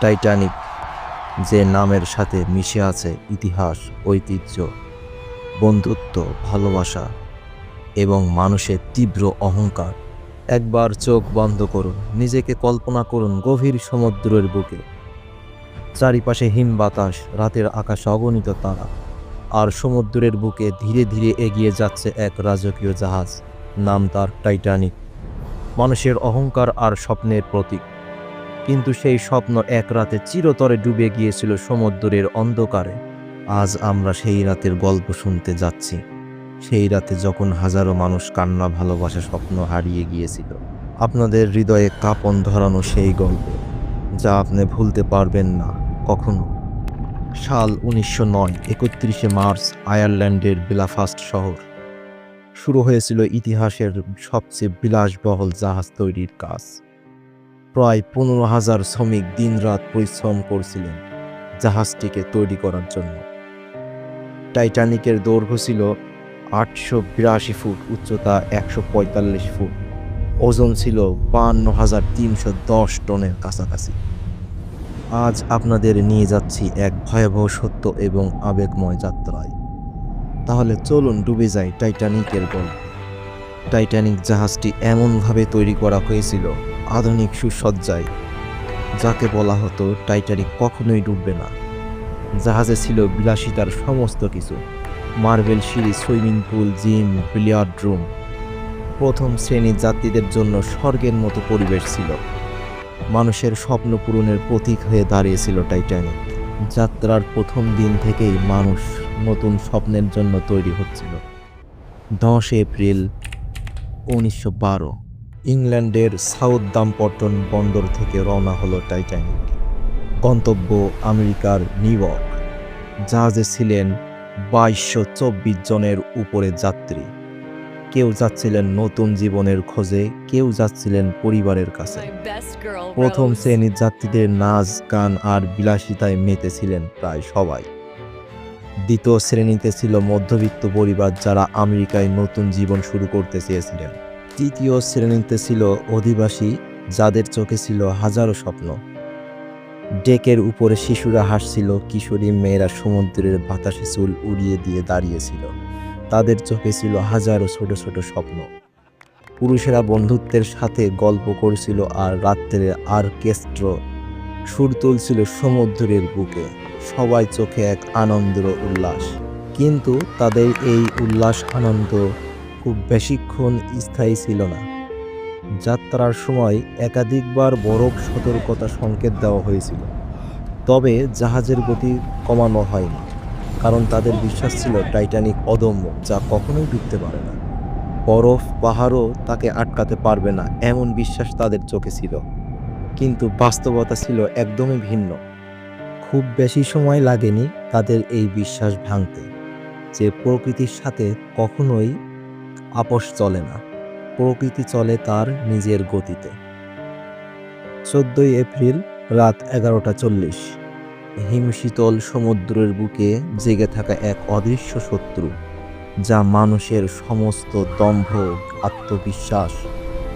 Titanic, যে নামের সাথে মিশে আছে ইতিহাস, ঐতিহ্য, বন্ধুত্ব, ভালোবাসা এবং মানুষের তীব্র অহংকার। একবার চোখ বন্ধ করুন, নিজেকে কল্পনা করুন গভীর সমুদ্রের বুকে। চারিপাশে হিম বাতাস, রাতের আকাশে অগণিত তারা, আর সমুদ্রের বুকে ধীরে ধীরে এগিয়ে যাচ্ছে এক রাজকীয় জাহাজ, নাম তার টাইটানিক। মানুষের অহংকার আর স্বপ্নের প্রতীক। কিন্তু সেই স্বপ্ন এক রাতে চিরতরে ডুবে গিয়েছিল সমুদ্রের অন্ধকারে। আজ আমরা সেই রাতের গল্প শুনতে যাচ্ছি। সেই রাতে যখন হাজারো মানুষ কান্না ভালোবাসা স্বপ্ন হারিয়ে গিয়েছিল, আপনাদের হৃদয়ে কাঁপন ধরানো সেই গল্প, যা আপনি ভুলতে পারবেন না কখনো। সাল উনিশশো নয়, একত্রিশে মার্চ, আয়ারল্যান্ডের বেলাফাস্ট শহর। শুরু হয়েছিল ইতিহাসের সবচেয়ে বিলাসবহুল জাহাজ তৈরির কাজ। প্রায় পনেরো হাজার শ্রমিক দিনরাত পরিশ্রম করছিলেন জাহাজটিকে তৈরি করার জন্য। টাইটানিকের দৈর্ঘ্য ছিল আটশো বিরাশি ফুট, উচ্চতা একশো পঁয়তাল্লিশ ফুট। ওজন ছিল বান্ন হাজার তিনশো দশ টনের কাছাকাছি। আজ আপনাদের নিয়ে যাচ্ছি এক ভয়াবহ সত্য এবং আবেগময় যাত্রায়। তাহলে চলুন ডুবে যাই টাইটানিকের গল্প। টাইটানিক জাহাজটি এমনভাবে তৈরি করা হয়েছিল আধুনিক সুসজ্জায়, যাকে বলা হতো টাইটানিক কখনোই ডুববে না। জাহাজে ছিল বিলাসিতার সমস্ত কিছু। মার্বেল সিঁড়ি, swimming pool, gym, billiard room. প্রথম শ্রেণির যাত্রীদের জন্য স্বর্গের মতো পরিবেশ ছিল। মানুষের স্বপ্ন পূরণের প্রতীক হয়ে দাঁড়িয়েছিল টাইটানিক। যাত্রার প্রথম দিন থেকেই মানুষ নতুন স্বপ্নের জন্য তৈরি হচ্ছিল। দশ এপ্রিল, উনিশশো বারো। ইংল্যান্ডের সাউথ দাম্পটন বন্দর থেকে রওনা হলো টাইটানিক। গন্তব্য আমেরিকার নিউ ইয়র্ক। জাহাজে ছিলেন বাইশশো চব্বিশ জনের উপরে যাত্রী। কেউ যাচ্ছিলেন নতুন জীবনের খোঁজে কেউ যাচ্ছিলেন পরিবারের কাছে। প্রথম শ্রেণির যাত্রীদের নাচ গান আর বিলাসিতায় মেতেছিলেন প্রায় সবাই। দ্বিতীয় শ্রেণীতে ছিল মধ্যবিত্ত পরিবার যারা আমেরিকায় নতুন জীবন শুরু করতে চেয়েছিলেন। তৃতীয় শ্রেণীতে ছিল অধিবাসী যাদের চোখে ছিল হাজারো স্বপ্ন। ডেকের উপরে শিশুরা হাসছিল, কিশোরী মেয়েরা সমুদ্রের বাতাসে চুল উড়িয়ে দিয়ে দাঁড়িয়েছিল। তাদের চোখে ছিল হাজারো ছোট ছোট স্বপ্ন। পুরুষেরা বন্ধুত্বের সাথে গল্প করছিল আর রাত্রে আর্কেস্ট্র সুর তুলছিল সমুদ্রের বুকে। সবাই চোখে এক আনন্দের উল্লাস। কিন্তু তাদের এই উল্লাস, আনন্দ খুব বেশিক্ষণ স্থায়ী ছিল না। যাত্রার সময় একাধিকবার বরফ সতর্কতা সংকেত দেওয়া হয়েছিল। তবে জাহাজের গতি কমানো হয়নি, কারণ তাদের বিশ্বাস ছিল টাইটানিক অদম্য, যা কখনোই ডুবতে পারে না। বরফ পাহাড়ও তাকে আটকাতে পারবে না, এমন বিশ্বাস তাদের চোখে ছিল। কিন্তু বাস্তবতা ছিল একদমই ভিন্ন। খুব বেশি সময় লাগেনি তাদের এই বিশ্বাস ভাঙতে, যে প্রকৃতির সাথে কখনোই আপোষ চলে না। প্রকৃতি চলে তার নিজের গতিতে। চোদ্দই এপ্রিল রাত এগারোটা চল্লিশ। হিমশীতল সমুদ্রের বুকে জেগে থাকা এক অদৃশ্য শত্রু, যা মানুষের সমস্ত দম্ভ, আত্মবিশ্বাস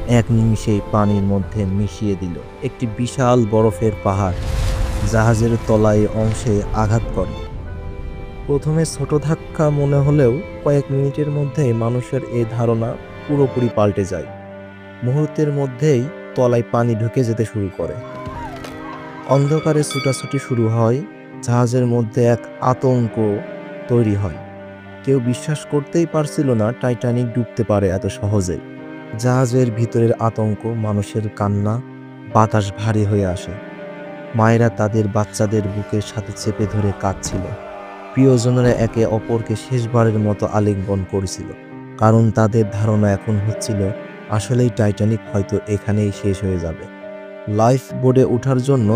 এক নিমিষেই পানির মধ্যে মিশিয়ে দিল। একটি বিশাল বরফের পাহাড় জাহাজের তলায় অংশে আঘাত করে। প্রথমে ছোট ধাক্কা মনে হলেও কয়েক মিনিটের মধ্যেই মানুষের এই ধারণা পুরোপুরি পাল্টে যায়। মুহূর্তের মধ্যেই তলায় পানি ঢুকে যেতে শুরু করে। অন্ধকারে ছুটাছুটি শুরু হয়, জাহাজের মধ্যে এক আতঙ্ক তৈরি হয়। কেউ বিশ্বাস করতেই পারছিল না টাইটানিক ডুবতে পারে এত সহজে। জাহাজের ভিতরের আতঙ্ক মানুষের কান্না, বাতাস ভারী হয়ে আসে। মায়েরা তাদের বাচ্চাদের বুকের সাথে চেপে ধরে কাঁদছিল। প্রিয়জনেরা একে অপরকে শেষবারের মতো আলিঙ্গন করেছিল, কারণ তাদের ধারণা এখন হচ্ছিল, আসলেই টাইটানিক হয়তো এখানেই শেষ হয়ে যাবে। লাইফ বোর্ডে ওঠার জন্য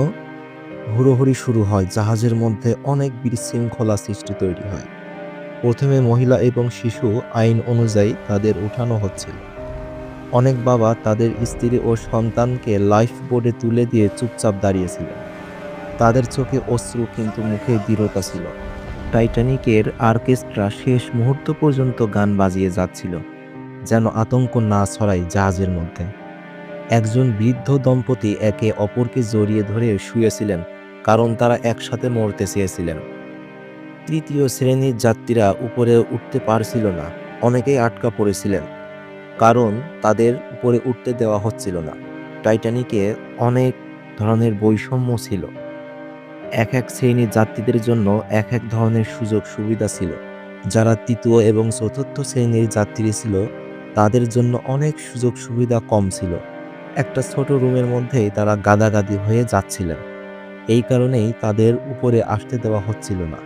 হুড়োহুড়ি শুরু হয়, জাহাজের মধ্যে অনেক বিশৃঙ্খলা সৃষ্টি তৈরি হয়। প্রথমে মহিলা এবং শিশু আইন অনুযায়ী তাদের উঠানো হচ্ছিল। অনেক বাবা তাদের স্ত্রী ও সন্তানকে লাইফ বোর্ডে তুলে দিয়ে চুপচাপ দাঁড়িয়েছিলেন। তাদের চোখে অশ্রু কিন্তু মুখে দৃঢ়তা ছিল। টাইটানিকের অর্কেস্ট্রা শেষ মুহূর্ত পর্যন্ত গান বাজিয়ে যাচ্ছিল, যেন আতঙ্ক না ছড়ায় জাহাজের মধ্যে। একজন বৃদ্ধ দম্পতি একে অপরকে জড়িয়ে ধরে শুয়েছিলেন, কারণ তারা একসাথে মরতে চেয়েছিলেন। তৃতীয় শ্রেণির যাত্রীরা উপরে উঠতে পারছিল না, অনেকেই আটকা পড়েছিলেন, কারণ তাদের উপরে উঠতে দেওয়া হচ্ছিল না। টাইটানিকে অনেক ধরনের বৈষম্য ছিল। এক এক শ্রেণির যাত্রীদের জন্য এক এক ধরনের সুযোগ সুবিধা ছিল। যারা তৃতীয় এবং চতুর্থ শ্রেণির যাত্রী ছিল, তাদের জন্য অনেক সুযোগ সুবিধা কম ছিল। একটা ছোট রুমের মধ্যেই তারা গাদাগাদি হয়ে যাচ্ছিলেন। এই কারণেই তাদের উপরে আসতে দেওয়া হচ্ছিল না।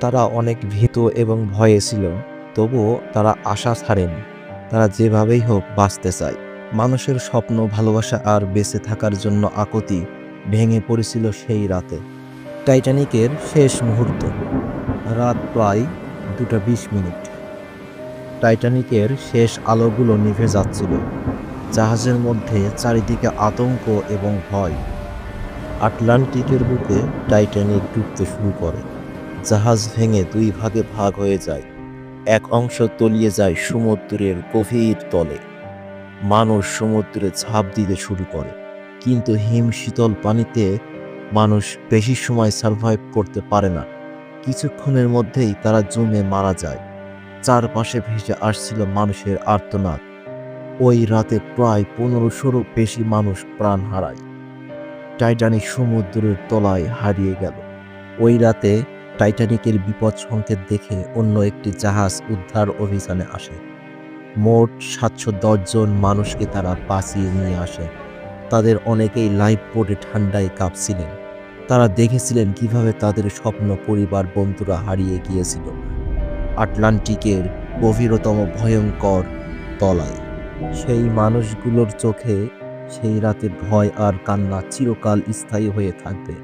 তারা অনেক ভীত এবং ভয়ে ছিল, তবুও তারা আশা ছাড়েনি। তারা যেভাবেই হোক বাঁচতে চায়। মানুষের স্বপ্ন, ভালোবাসা আর বেঁচে থাকার জন্য আকতি ভেঙে পড়েছিল সেই রাতে। টাইটানিকের শেষ মুহূর্ত। রাত প্রায় দুটা বিশ মিনিট। টাইটানিকের শেষ আলোগুলো নিভে যাচ্ছিল। জাহাজের মধ্যে চারিদিকে আতঙ্ক এবং ভয়। আটলান্টিকের বুকে টাইটানিক ডুবতে শুরু করে। জাহাজ ভেঙে দুই ভাগে ভাগ হয়ে যায়। এক অংশ তলিয়ে যায় সমুদ্রের গভীর তলে। মানুষ সমুদ্রে ঝাঁপ দিতে শুরু করে। কিন্তু হিম শীতল পানিতে মানুষ বেশি সময় সার্ভাইভ করতে পারে না। কিছুক্ষণের মধ্যেই তারা জমে মারা যায়। চারপাশে ভেসে আসছিল মানুষের আর্তনাদ। ওই রাতে প্রায় পনেরোশোরও বেশি মানুষ প্রাণ হারায়। টাইটানিক সমুদ্রের তলায় হারিয়ে গেল। ওই রাতে টাইটানিকের বিপদ সংকেত দেখে অন্য একটি জাহাজ উদ্ধার অভিযানে আসে। মোট সাতশো জন মানুষকে তারা বাঁচিয়ে নিয়ে আসে। তাদের অনেকেই লাইফ বোটে ঠান্ডায় কাঁপছিলেন। তারা দেখেছিলেন কীভাবে তাদের স্বপ্ন পরিবার বন্ধুরা হারিয়ে গিয়েছিল। আটলান্টিকের গভীরতম ভয়ঙ্কর তলায়। সেই মানুষগুলোর চোখে সেই রাতের ভয় আর কান্না চিরকাল স্থায়ী হয়ে থাকবে।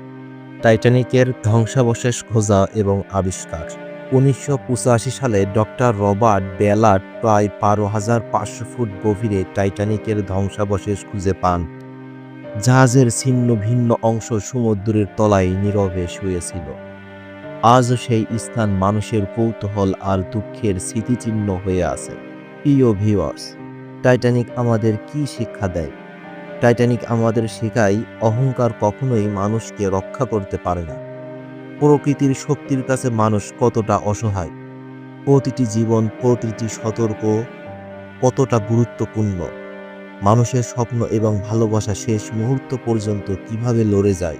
টাইটানিকের ধ্বংসাবশেষ খোঁজা এবং আবিষ্কার। উনিশশো পঁচাশি সালে ডক্টর রবার্ট বেলার্ট প্রায় বারো হাজার পাঁচশো ফুট গভীরে টাইটানিকের ধ্বংসাবশেষ খুঁজে পান। জাহাজের ছিন্ন ভিন্ন অংশ সমুদ্রের তলায় নীরবে শুয়েছিল। আজ সেই স্থান মানুষের কৌতূহল আর দুঃখের স্মৃতিচিহ্ন হয়ে আছে। প্রিয় ভিউয়ার্স টাইটানিক আমাদের কি শিক্ষা দেয়? টাইটানিক আমাদের শেখায় অহংকার কখনোই মানুষকে রক্ষা করতে পারে না। প্রকৃতির শক্তির কাছে মানুষ কতটা অসহায়, প্রতিটি জীবন প্রতিটি সতর্ক কতটা গুরুত্বপূর্ণ। মানুষের স্বপ্ন এবং ভালোবাসা শেষ মুহূর্ত পর্যন্ত কীভাবে লড়ে যায়?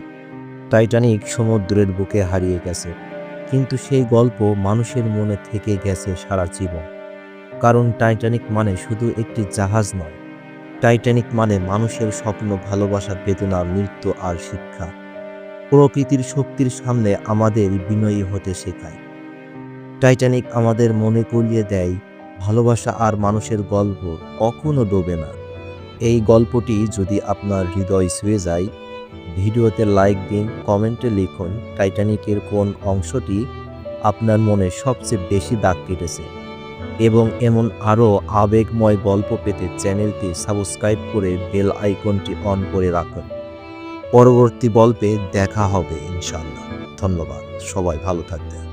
টাইটানিক সমুদ্রের বুকে হারিয়ে গেছে, কিন্তু সেই গল্প মানুষের মনে থেকে গেছে সারা জীবন। কারণ টাইটানিক মানে শুধু একটি জাহাজ নয়। টাইটানিক মানে মানুষের স্বপ্ন, ভালোবাসা, বেদনা, মৃত্যু আর শিক্ষা। প্রকৃতির শক্তির সামনে আমাদের বিনয়ী হতে শেখায়। টাইটানিক আমাদের মনে করিয়ে দেয়, ভালোবাসা আর মানুষের গল্প কখনো ডোবে না। এই গল্পটি যদি আপনার হৃদয় ছুঁয়ে যায়, ভিডিওতে লাইক দিন, কমেন্টে লিখুন টাইটানিকের কোন অংশটি আপনার মনে সবচেয়ে বেশি দাগ কেটেছে। এবং এমন আরও আবেগময় গল্প পেতে চ্যানেলটি সাবস্ক্রাইব করে বেল আইকনটি অন করে রাখুন। পরবর্তী গল্পে দেখা হবে ইনশাল্লাহ ধন্যবাদ। সবাই ভালো থাকবেন।